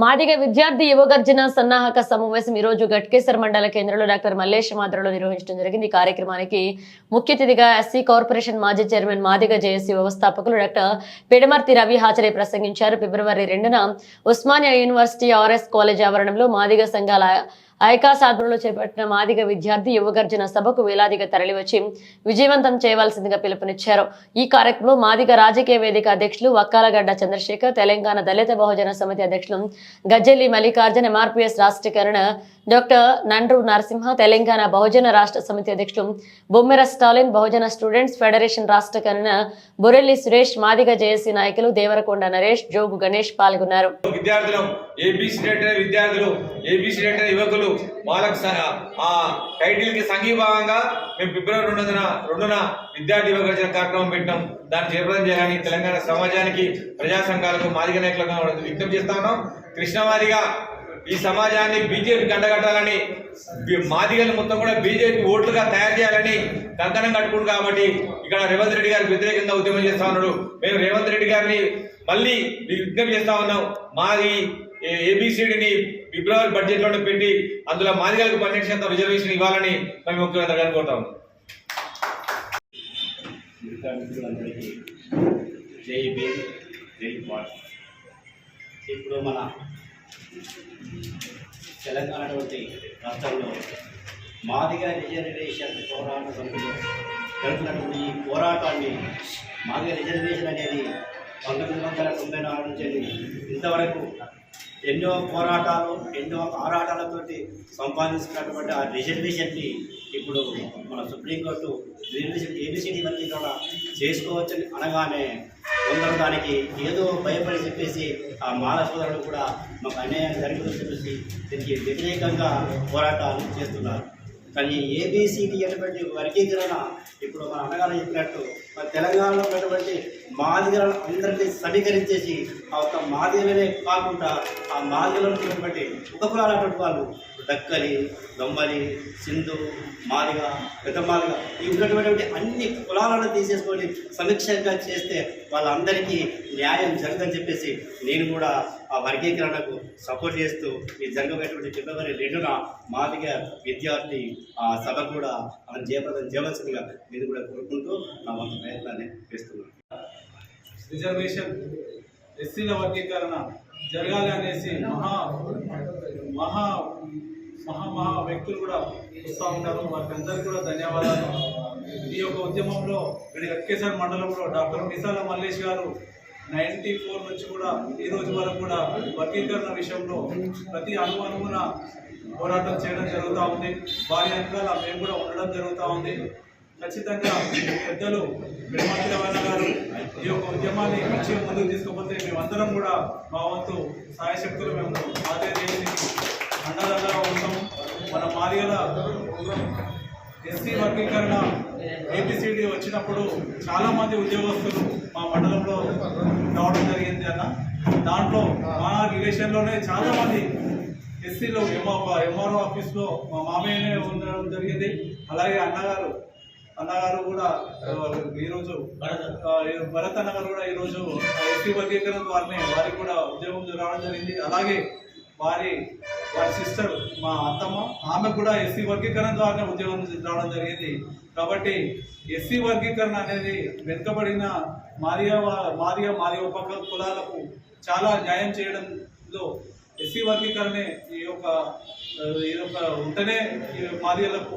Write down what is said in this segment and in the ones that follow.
మాదిగ విద్యార్థి యువగర్జన సన్నాహక సమావేశం ఈ రోజు మండల కేంద్రంలో డాక్టర్ మల్లేష్ మాత్రలో నిర్వహించడం జరిగింది. ఈ కార్యక్రమానికి ముఖ్య అతిథిగా ఎస్సీ కార్పొరేషన్ మాజీ చైర్మన్ మాదిగ జేఏసీ వ్యవస్థాపకులు డాక్టర్ పిడమర్తి రవి హాజరై ప్రసంగించారు. ఫిబ్రవరి రెండున ఉస్మానియా యూనివర్సిటీ ఆర్ఎస్ కాలేజ్ ఆవరణంలో మాదిగ సంఘాల ఐకాస్ ఆధ్వర్యంలో చేపట్టిన మాదిగ విద్యార్థి యువగర్జన సభకు వేలాదిగా తరలివచ్చి విజయవంతం చేయవలసిందిగా పిలుపునిచ్చారు. ఈ కార్యక్రమంలో మాదిగ రాజకీయ వేదిక అధ్యక్షులు వక్కాలగడ్డ చంద్రశేఖర్ తెలంగాణ దళిత బహుజన సమితి అధ్యక్షులు గజ్జెల్లి మల్లికార్జున ఎంఆర్పీఎస్ రాష్ట్రీకరణ డాక్టర్ నండ్రు నరసింహ తెలంగాణ బహుజన రాష్ట్ర సమితి అధ్యక్షులు బొమ్మెర స్టాలిన్ బహుజన స్టూడెంట్స్ ఫెడరేషన్ రాష్ట్ర రాష్ట్రీకరణ బొరెల్లి సురేష్ మాదిగ జేఏసీ నాయకులు దేవరకొండ నరేష్ జోగు గణేష్ పాల్గొన్నారు. విద్యార్థులు ఏబీసీ విద్యార్థులు ఏబీసీ యువకులు వాళ్ళకి ఆ టైటిల్కి సంఘీభావంగా మేము ఫిబ్రవరి రెండున రెండున విద్యార్థి యువగర్జన కార్యక్రమం పెట్టాం దాన్ని జయప్రదం చేయాలని తెలంగాణ సమాజానికి ప్రజా సంఘాలకు మాదిగ నాయకులకు విజ్ఞప్తి చేస్తా ఉన్నాం. కృష్ణమాదిగా ఈ సమాజాన్ని బీజేపీకి అండగట్టాలని మాదిగలు మొత్తం కూడా బీజేపీ ఓట్లుగా తయారు చేయాలని కంకణం కట్టుకుంటు కాబట్టి ఇక్కడ రేవంత్ రెడ్డి గారికి వ్యతిరేకంగా ఉద్యమం చేస్తా ఉన్నాడు. మేము రేవంత్ రెడ్డి గారిని మళ్ళీ విజ్ఞప్తి చేస్తా ఉన్నాం. మాది ఏబిసిడిని ఫిబ్రవరి బడ్జెట్లో పెట్టి అందులో మాదిగలకు పన్నెండు శాతం రిజర్వేషన్ ఇవ్వాలని మేము ముఖ్యమంత్రి అనుకుంటా ఉన్నాం. ఇప్పుడు మన తెలంగాణ వంటి రాష్ట్రంలో మాదిగ రిజర్వేషన్ పోరాట సమితిలో జరుగుతున్నటువంటి ఈ పోరాటాన్ని మాదిగ రిజర్వేషన్ అనేది పంతొమ్మిది వందల తొంభై నాలుగు నుంచి ఇంతవరకు ఎన్నో పోరాటాలు ఎన్నో ఆరాటాలతోటి సంపాదించుకున్నటువంటి ఆ రిజర్వేషన్ని ఇప్పుడు మన సుప్రీంకోర్టు రిజర్వేషన్ ఏబిసిడి వర్గీకరణ చేసుకోవచ్చని అనగానే కొందరు దానికి ఏదో భయపడి చెప్పేసి ఆ మాల సోదరులు కూడా మాకు అన్యాయం జరుగుతుందని చెప్పేసి దీనికి వ్యతిరేకంగా పోరాటాలు చేస్తున్నారు. కానీ ఏబిసిడి అటువంటి వర్గీకరణ ఇప్పుడు మన అన్నగారు చెప్పినట్టు మన తెలంగాణలో ఉన్నటువంటి మాదిగలను అందరినీ సమీకరించేసి ఆ ఒక్క మాదిగలనే కాకుండా ఆ మాదిగలో ఉన్నటువంటి ఉపకులాలటువంటి వాళ్ళు దక్కలి దొమ్మలి సింధు మాదిగ పెద్ద మాదిగ ఈ ఉన్నటువంటి అన్ని కులాలను తీసేసుకొని సమీక్షగా చేస్తే వాళ్ళందరికీ న్యాయం జరగదని చెప్పేసి నేను కూడా ఆ వర్గీకరణకు సపోర్ట్ చేస్తూ ఈ జరగబోయేటువంటి ఫిబ్రవరి రెండున మాదిగ విద్యార్థి ఆ సభ కూడా మనం జయప్రదం చేయవలసిందిగా నేను కూడా కోరుకుంటూ నా వంతు ప్రయత్నాన్ని చేస్తున్నాను. రిజర్వేషన్ ఎస్సీల వర్గీకరణ జరగాలి అనేసి మహా మహా మహా మహా వ్యక్తులు కూడా వస్తూ ఉంటారు వారికి అందరికీ కూడా ధన్యవాదాలు. ఈ యొక్క ఉద్యమంలో ఎక్కేశ్వర మండలంలో డాక్టర్ మిసాల మల్లేష్ గారు నైన్టీ ఫోర్ నుంచి కూడా ఈ రోజు వరకు కూడా వర్గీకరణ విషయంలో ప్రతి అనుమానమున పోరాటం చేయడం జరుగుతూ ఉంది. వారి అంకాల మేము కూడా ఉండడం జరుగుతూ ఉంది. ఖచ్చితంగా పెద్దలు బ్రహ్మతి గారు ఈ యొక్క ఉద్యమాన్ని మంచిగా ముందుకు తీసుకుపోతే మేమందరం కూడా మా వంతు సాయశక్తులు మేము ఆదాయ దేశానికి అండదండగా ఉంటాం. మన మాదిగల ఎస్సీ వర్గీకరణ ఏపీసీడీ వచ్చినప్పుడు చాలామంది ఉద్యోగస్తులు మా మండలంలో రావడం జరిగింది అన్న. దాంట్లో మా రిలేషన్లోనే చాలామంది ఎస్సీలో ఎంఆ ఎంఆర్ఓ ఆఫీస్లో మా మామయ్యనే ఉండడం జరిగింది. అలాగే అన్నగారు అన్నగారు కూడా ఈరోజు భరత్ అన్నగారు కూడా ఈరోజు ఎస్సీ వర్గీకరణ ద్వారానే వారికి కూడా ఉద్యోగం రావడం జరిగింది. అలాగే వారి వారి సిస్టర్ మా అత్తమ్మ ఆమె కూడా ఎస్సీ వర్గీకరణ ద్వారానే ఉద్యోగం రావడం జరిగింది. కాబట్టి ఎస్సీ వర్గీకరణ అనేది వెనుకబడిన మాదిగ వా- మాదిగ మాదిగ కులాలకు చాలా న్యాయం చేయడంలో ఎస్సీ వర్గీకరణే ఈ యొక్క ఈ యొక్క ఉంటేనే ఈ మాదిగలకు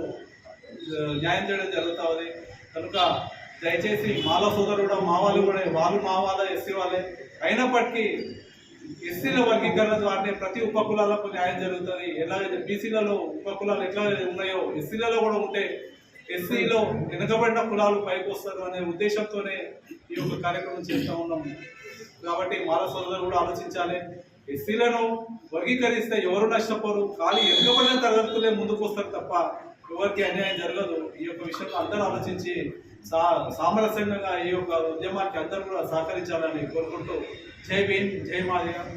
న్యాయం చేయడం జరుగుతుంది. కనుక దయచేసి మాల సోదరుడు మా వాళ్ళు కూడా వాళ్ళు మా వాళ్ళ ఎస్సీ వాళ్ళే. అయినప్పటికీ ఎస్సీల వర్గీకరణ ద్వారానే ప్రతి ఉపకులాలకు న్యాయం జరుగుతుంది. ఎలాగైతే బీసీలలో ఉపకులాలు ఎట్లా ఉన్నాయో ఎస్సీలలో కూడా ఉంటే ఎస్సీలో వెనుకబడిన కులాలు పైకి వస్తారు అనే ఉద్దేశంతోనే ఈ యొక్క కార్యక్రమం చేస్తూ ఉన్నాం. కాబట్టి మాల సోదరులు కూడా ఆలోచించాలి. ఎస్సీలను వర్గీకరిస్తే ఎవరు నష్టపోరు? ఖాళీ వెనుకబడిన తరగతులే ముందుకు వస్తారు తప్ప ఎవరికి అన్యాయం జరగదు. ఈ యొక్క విషయంలో అందరూ ఆలోచించి సా సామరస్యంగా ఈ యొక్క ఉద్యమానికి అందరూ కూడా సహకరించాలని కోరుకుంటూ జై భీమ్ జై మాదిగా